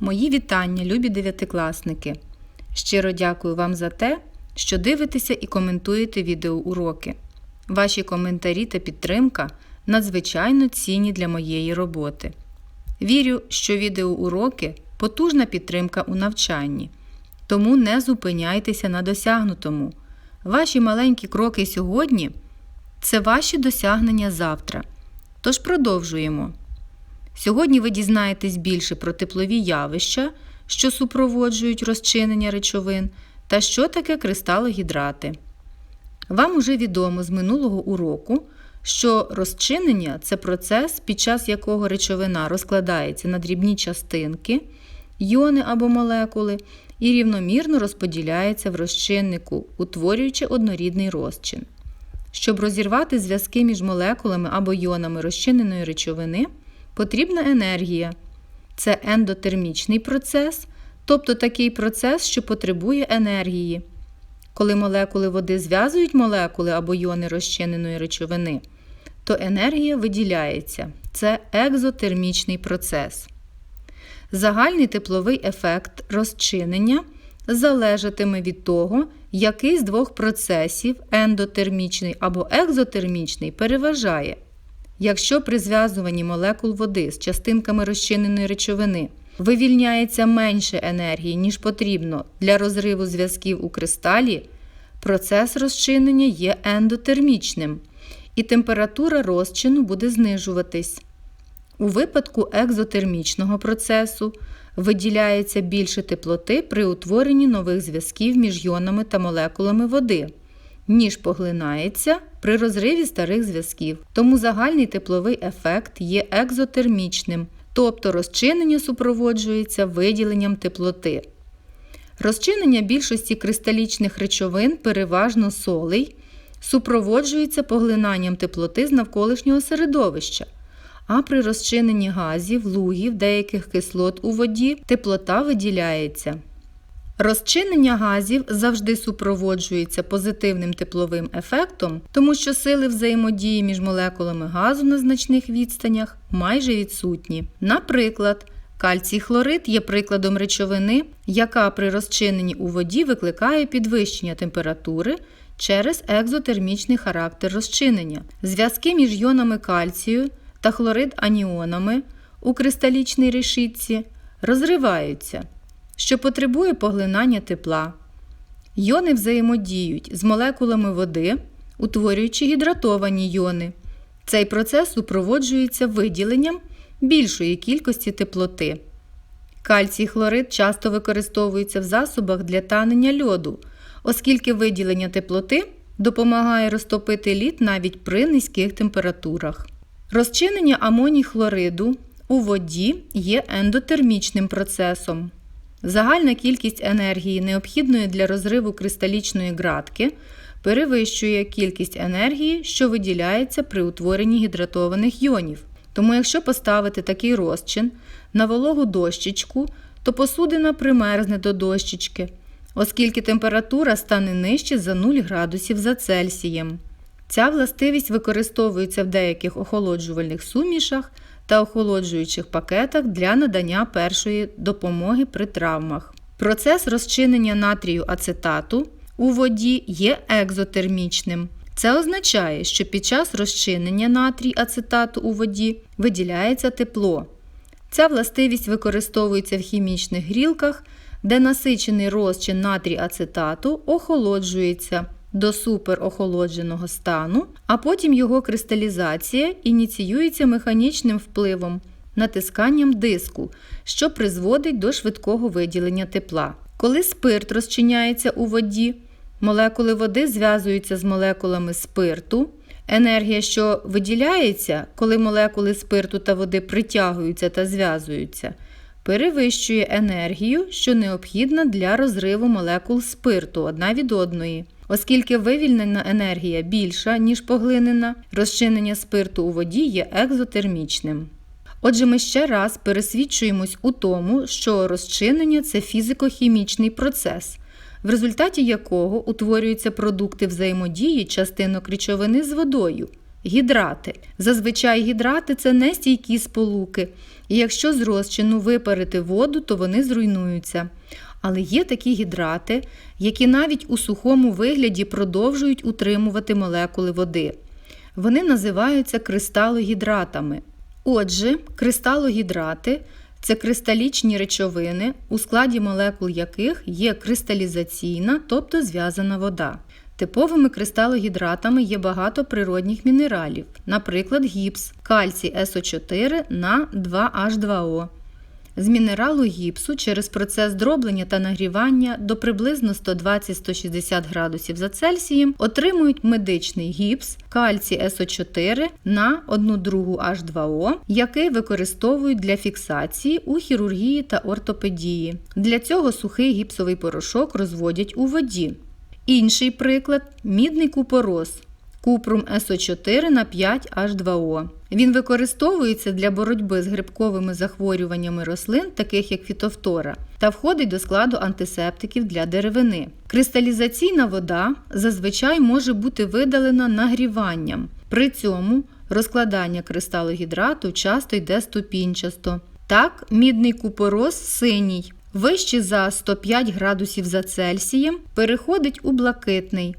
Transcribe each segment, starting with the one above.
Мої вітання, любі дев'ятикласники! Щиро дякую вам за те, що дивитеся і коментуєте відеоуроки. Ваші коментарі та підтримка надзвичайно цінні для моєї роботи. Вірю, що відеоуроки потужна підтримка у навчанні, тому не зупиняйтеся на досягнутому. Ваші маленькі кроки сьогодні це ваші досягнення завтра. Тож продовжуємо. Сьогодні ви дізнаєтесь більше про теплові явища, що супроводжують розчинення речовин, та що таке кристалогідрати. Вам уже відомо з минулого уроку, що розчинення це процес, під час якого речовина розкладається на дрібні частинки, йони або молекули, і рівномірно розподіляється в розчиннику, утворюючи однорідний розчин. Щоб розірвати зв'язки між молекулами або йонами розчиненої речовини, потрібна енергія. Це ендотермічний процес, тобто такий процес, що потребує енергії. Коли молекули води зв'язують молекули або йони розчиненої речовини, то енергія виділяється. Це екзотермічний процес. Загальний тепловий ефект розчинення залежатиме від того, який з двох процесів ендотермічний або екзотермічний переважає. Якщо при зв'язуванні молекул води з частинками розчиненої речовини вивільняється менше енергії, ніж потрібно для розриву зв'язків у кристалі, процес розчинення є ендотермічним, і температура розчину буде знижуватись. У випадку екзотермічного процесу виділяється більше теплоти при утворенні нових зв'язків між йонами та молекулами води, ніж поглинається при розриві старих зв'язків. Тому загальний тепловий ефект є екзотермічним, тобто розчинення супроводжується виділенням теплоти. Розчинення більшості кристалічних речовин, переважно солей, супроводжується поглинанням теплоти з навколишнього середовища. А при розчиненні газів, лугів, деяких кислот у воді теплота виділяється. Розчинення газів завжди супроводжується позитивним тепловим ефектом, тому що сили взаємодії між молекулами газу на значних відстанях майже відсутні. Наприклад, кальцій хлорид є прикладом речовини, яка при розчиненні у воді викликає підвищення температури через екзотермічний характер розчинення. Зв'язки між йонами кальцію та хлорид аніонами у кристалічній решітці розриваються, що потребує поглинання тепла. Йони взаємодіють з молекулами води, утворюючи гідратовані йони. Цей процес супроводжується виділенням більшої кількості теплоти. Кальцій хлорид часто використовується в засобах для танення льоду, оскільки виділення теплоти допомагає розтопити лід навіть при низьких температурах. Розчинення амоній хлориду у воді є ендотермічним процесом. Загальна кількість енергії, необхідної для розриву кристалічної ґратки, перевищує кількість енергії, що виділяється при утворенні гідратованих йонів. Тому, якщо поставити такий розчин на вологу дощечку, то посудина примерзне до дощечки, оскільки температура стане нижче за 0 градусів за Цельсієм. Ця властивість використовується в деяких охолоджувальних сумішах та охолоджуючих пакетах для надання першої допомоги при травмах. Процес розчинення натрію ацетату у воді є екзотермічним. Це означає, що під час розчинення натрій ацетату у воді виділяється тепло. Ця властивість використовується в хімічних грілках, де насичений розчин натрій ацетату охолоджується до суперохолодженого стану, а потім його кристалізація ініціюється механічним впливом, натисканням диску, що призводить до швидкого виділення тепла. Коли спирт розчиняється у воді, молекули води зв'язуються з молекулами спирту. Енергія, що виділяється, коли молекули спирту та води притягуються та зв'язуються, перевищує енергію, що необхідна для розриву молекул спирту одна від одної. Оскільки вивільнена енергія більша, ніж поглинена, розчинення спирту у воді є екзотермічним. Отже, ми ще раз пересвідчуємось у тому, що розчинення це фізико-хімічний процес, в результаті якого утворюються продукти взаємодії частинок речовини з водою, Гідрати. Зазвичай гідрати це нестійкі сполуки, і якщо з розчину випарити воду, то вони зруйнуються. Але є такі гідрати, які навіть у сухому вигляді продовжують утримувати молекули води. Вони називаються кристалогідратами. Отже, кристалогідрати це кристалічні речовини, у складі молекул яких є кристалізаційна, тобто зв'язана вода. Типовими кристалогідратами є багато природних мінералів, наприклад, гіпс, кальцій СО4 на 2H2O. З мінералу гіпсу через процес дроблення та нагрівання до приблизно 120-160 градусів за Цельсієм отримують медичний гіпс, кальцій СО4 на 1 другу H2O, який використовують для фіксації у хірургії та ортопедії. Для цього сухий гіпсовий порошок розводять у воді. Інший приклад мідний купорос. Купрум СО4 на 5H2O. Він використовується для боротьби з грибковими захворюваннями рослин, таких як фітофтора, та входить до складу антисептиків для деревини. Кристалізаційна вода зазвичай може бути видалена нагріванням. При цьому розкладання кристалогідрату часто йде ступінчасто. Так, мідний купорос синій, вищий за 105 градусів за Цельсієм, переходить у блакитний.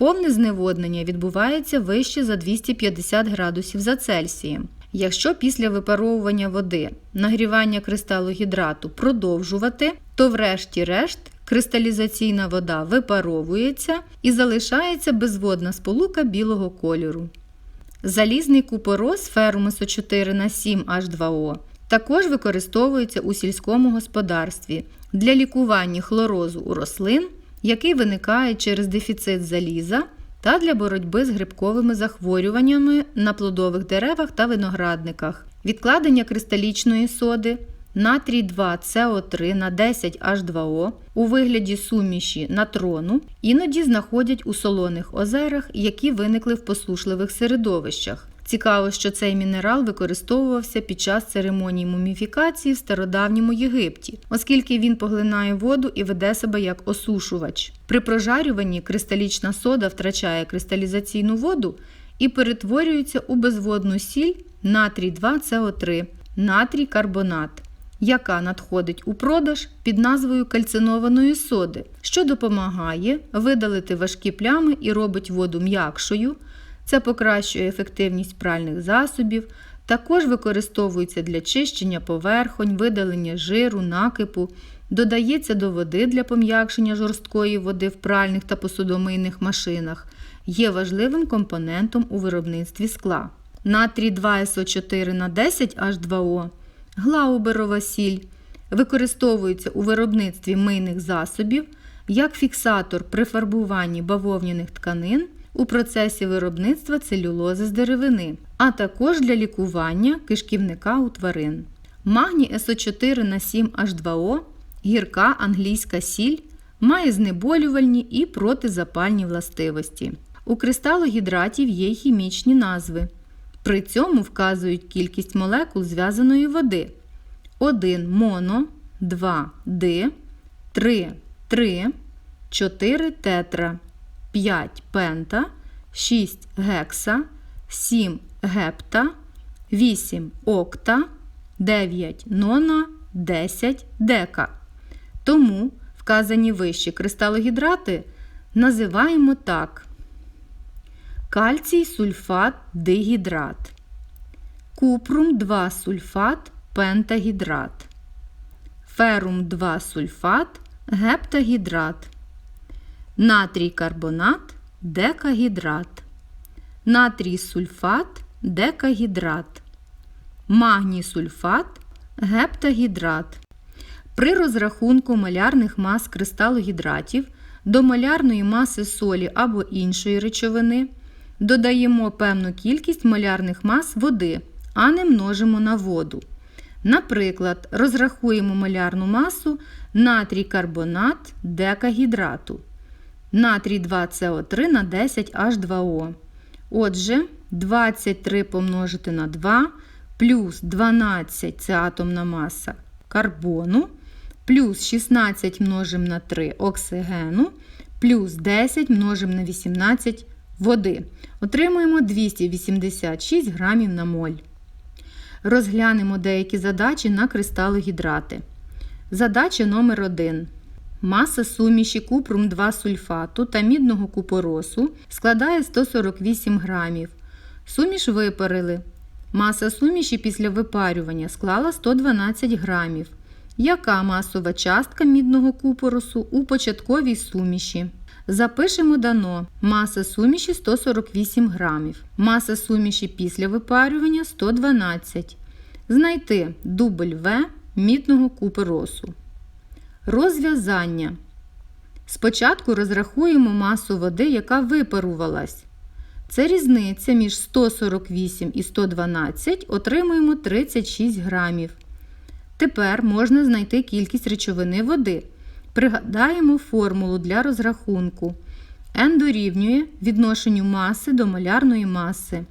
Повне зневоднення відбувається вище за 250 градусів за Цельсієм. Якщо після випаровування води нагрівання кристалогідрату продовжувати, то врешті-решт кристалізаційна вода випаровується і залишається безводна сполука білого кольору. Залізний купорос ферум СО4 на 7H2O також використовується у сільському господарстві для лікування хлорозу у рослин який виникає через дефіцит заліза та для боротьби з грибковими захворюваннями на плодових деревах та виноградниках, відкладення кристалічної соди, натрій 2 СО3 на 10 H2O у вигляді суміші натрону іноді знаходять у солоних озерах, які виникли в посушливих середовищах. Цікаво, що цей мінерал використовувався під час церемонії муміфікації в стародавньому Єгипті, оскільки він поглинає воду і веде себе як осушувач. При прожарюванні кристалічна сода втрачає кристалізаційну воду і перетворюється у безводну сіль натрій 2 СО3, натрій карбонат. Яка надходить у продаж під назвою кальцинованої соди, що допомагає видалити важкі плями і робить воду м'якшою, це покращує ефективність пральних засобів, також використовується для чищення поверхонь, видалення жиру, накипу, додається до води для пом'якшення жорсткої води в пральних та посудомийних машинах, є важливим компонентом у виробництві скла. Натрій 2СО4 на 10 H2O, глауберова сіль, використовується у виробництві мийних засобів як фіксатор при фарбуванні бавовняних тканин у процесі виробництва целюлози з деревини, а також для лікування кишківника у тварин. Магній СО4 на 7H2O, гірка англійська сіль, має знеболювальні і протизапальні властивості. У кристалогідратів є хімічні назви. При цьому вказують кількість молекул зв'язаної води: 1 моно, 2 ди, 3 три, 4 тетра. 5 пента, 6 гекса, 7 гепта, 8 окта, 9 нона, 10 дека. Тому вказані вищі кристалогідрати називаємо так: кальцій сульфат дигідрат, купрум 2 сульфат пентагідрат, ферум 2 сульфат гептагідрат натрій карбонат, декагідрат, натрій сульфат, декагідрат, магній сульфат, гептагідрат. При розрахунку малярних мас кристалогідратів до малярної маси солі або іншої речовини додаємо певну кількість малярних мас води, а не множимо на воду. Наприклад, розрахуємо малярну масу натрій карбонат декагідрату натрій 2СО3 на 10H2O. Отже, 23 помножити на 2 плюс 12 це атомна маса карбону, плюс 16 множимо на 3 оксигену, плюс 10 множимо на 18 води. Отримуємо 286 грамів на моль. Розглянемо деякі задачі на кристалогідрати. Задача номер 1 Маса суміші купрум 2 сульфату та мідного купоросу складає 148 грамів. Суміш випарили. Маса суміші після випарювання склала 112 грамів. Яка масова частка мідного купоросу у початковій суміші? Запишемо дано. Маса суміші 148 грамів. Маса суміші після випарювання 112. Знайти дубль В мідного купоросу. Розв'язання. Спочатку розрахуємо масу води, яка випарувалась. Це різниця між 148 і 112 отримуємо 36 грамів. Тепер можна знайти кількість речовини води. Пригадаємо формулу для розрахунку. N дорівнює відношенню маси до молярної маси.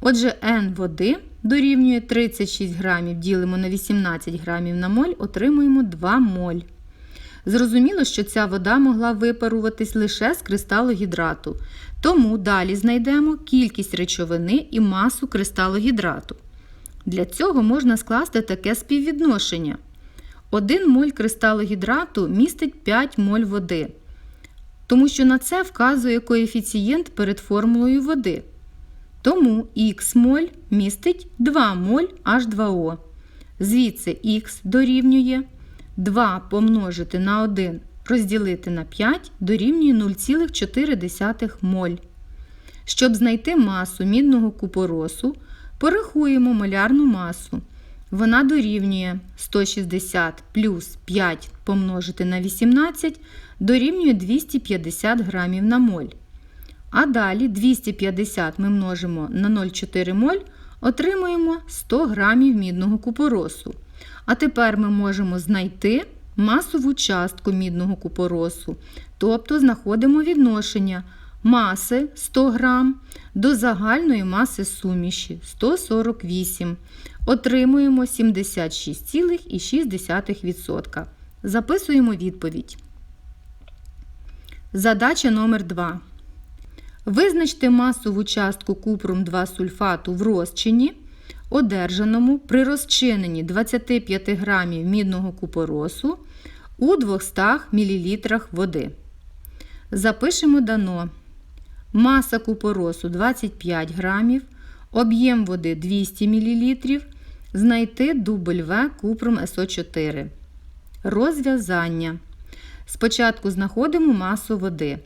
Отже, N води дорівнює 36 грамів, ділимо на 18 грамів на моль, отримуємо 2 моль. Зрозуміло, що ця вода могла випаруватись лише з кристалогідрату. Тому далі знайдемо кількість речовини і масу кристалогідрату. Для цього можна скласти таке співвідношення. 1 моль кристалогідрату містить 5 моль води, тому що на це вказує коефіцієнт перед формулою води. Тому х моль містить 2 моль H2O. Звідси х дорівнює 2 помножити на 1 розділити на 5 дорівнює 0,4 моль. Щоб знайти масу мідного купоросу, порахуємо молярну масу. Вона дорівнює 160 плюс 5 помножити на 18 дорівнює 250 грамів на моль. А далі 250 ми множимо на 0,4 моль, отримуємо 100 грамів мідного купоросу. А тепер ми можемо знайти масову частку мідного купоросу, тобто знаходимо відношення маси 100 грам до загальної маси суміші 148. Отримуємо 76,6%. Записуємо відповідь. Задача номер 2. Визначте масову частку купрум 2 сульфату в розчині, одержаному при розчиненні 25 грамів мідного купоросу у 200 мл води. Запишемо дано. Маса купоросу 25 грамів, об'єм води 200 мл. Знайти дубль В купрум СО4. Розв'язання. Спочатку знаходимо масу води.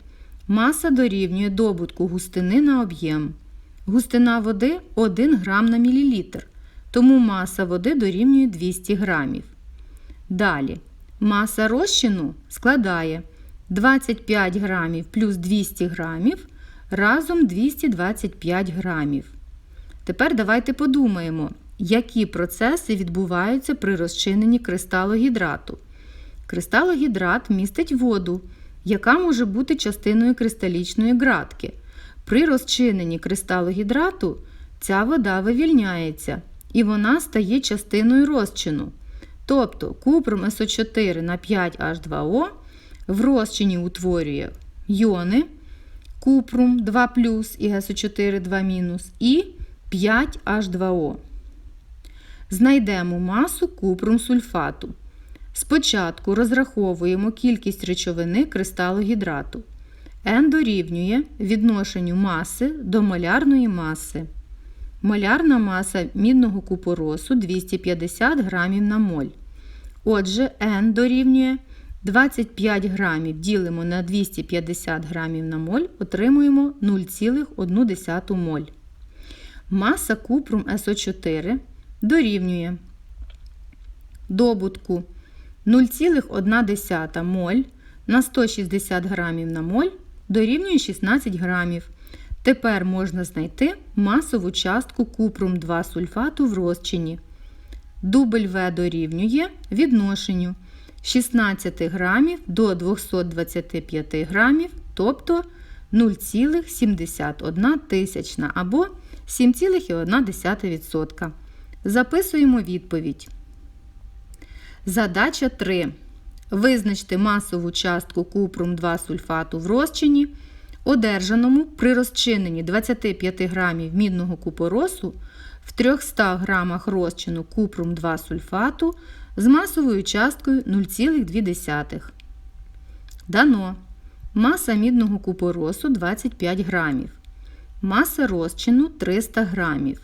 Маса дорівнює добутку густини на об'єм. Густина води 1 грам на мілілітр, тому маса води дорівнює 200 грамів. Далі, маса розчину складає 25 грамів плюс 200 грамів разом 225 грамів. Тепер давайте подумаємо, які процеси відбуваються при розчиненні кристалогідрату. Кристалогідрат містить воду, яка може бути частиною кристалічної ґратки. При розчиненні кристалогідрату ця вода вивільняється і вона стає частиною розчину. Тобто купрум СО4 на 5H2O в розчині утворює йони купрум 2 і ГСО4 2 і 5H2O. Знайдемо масу купрум сульфату. Спочатку розраховуємо кількість речовини кристалогідрату. N дорівнює відношенню маси до молярної маси. Молярна маса мідного купоросу 250 грамів на моль. Отже, N дорівнює 25 грамів ділимо на 250 грамів на моль, отримуємо 0,1 моль. Маса купрум СО4 дорівнює добутку 0,1 моль на 160 грамів на моль дорівнює 16 грамів. Тепер можна знайти масову частку купрум 2 сульфату в розчині. Дубль В дорівнює відношенню 16 грамів до 225 грамів, тобто 0,71 тисячна або 7,1%. Записуємо відповідь. Задача 3. Визначте масову частку купрум 2 сульфату в розчині, одержаному при розчиненні 25 грамів мідного купоросу в 300 грамах розчину купрум 2 сульфату з масовою часткою 0,2. Дано. Маса мідного купоросу 25 грамів. Маса розчину 300 грамів.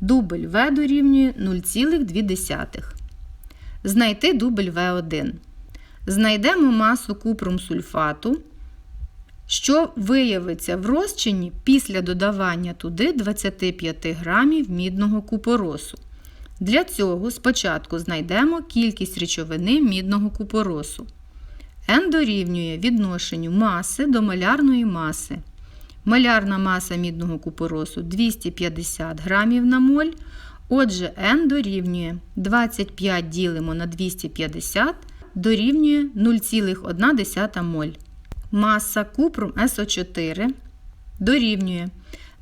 Дубль В дорівнює 0,2. Знайти дубль В1. Знайдемо масу купрум сульфату, що виявиться в розчині після додавання туди 25 грамів мідного купоросу. Для цього спочатку знайдемо кількість речовини мідного купоросу. N дорівнює відношенню маси до малярної маси. Малярна маса мідного купоросу 250 грамів на моль. Отже, N дорівнює 25 ділимо на 250 дорівнює 0,1 моль. Маса купрум СО4 дорівнює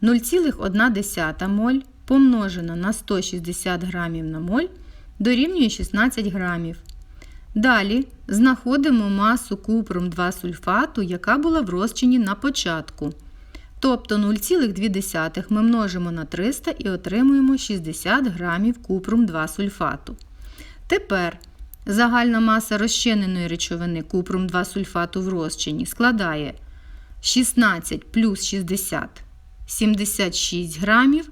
0,1 моль помножено на 160 грамів на моль дорівнює 16 грамів. Далі знаходимо масу купрум 2 сульфату, яка була в розчині на початку. Тобто 0,2 ми множимо на 300 і отримуємо 60 грамів купрум 2 сульфату. Тепер загальна маса розчиненої речовини купрум 2 сульфату в розчині складає 16 плюс 60 76 грамів,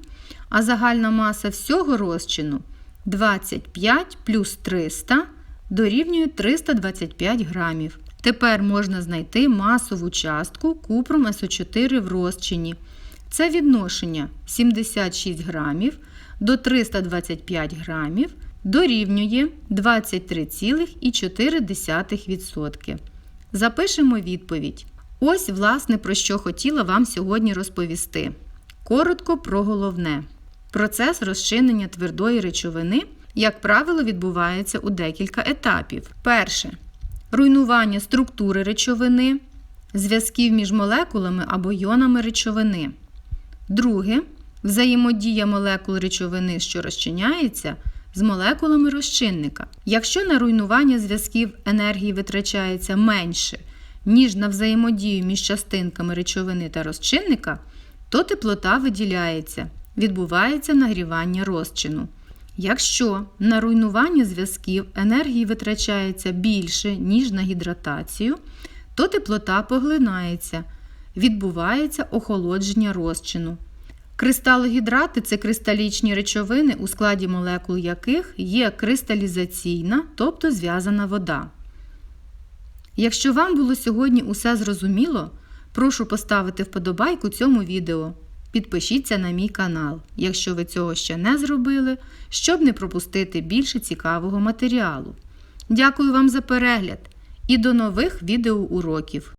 а загальна маса всього розчину 25 плюс 300 дорівнює 325 грамів. Тепер можна знайти масову частку купрум СО4 в розчині. Це відношення 76 грамів до 325 грамів дорівнює 23,4%. Запишемо відповідь. Ось, власне, про що хотіла вам сьогодні розповісти. Коротко про головне. Процес розчинення твердої речовини, як правило, відбувається у декілька етапів. Перше руйнування структури речовини, зв'язків між молекулами або йонами речовини. Друге взаємодія молекул речовини, що розчиняється, з молекулами розчинника. Якщо на руйнування зв'язків енергії витрачається менше, ніж на взаємодію між частинками речовини та розчинника, то теплота виділяється, відбувається нагрівання розчину. Якщо на руйнування зв'язків енергії витрачається більше, ніж на гідратацію, то теплота поглинається, відбувається охолодження розчину. Кристалогідрати це кристалічні речовини, у складі молекул яких є кристалізаційна, тобто зв'язана вода. Якщо вам було сьогодні усе зрозуміло, прошу поставити вподобайку цьому відео. Підпишіться на мій канал, якщо ви цього ще не зробили, щоб не пропустити більше цікавого матеріалу. Дякую вам за перегляд і до нових відеоуроків!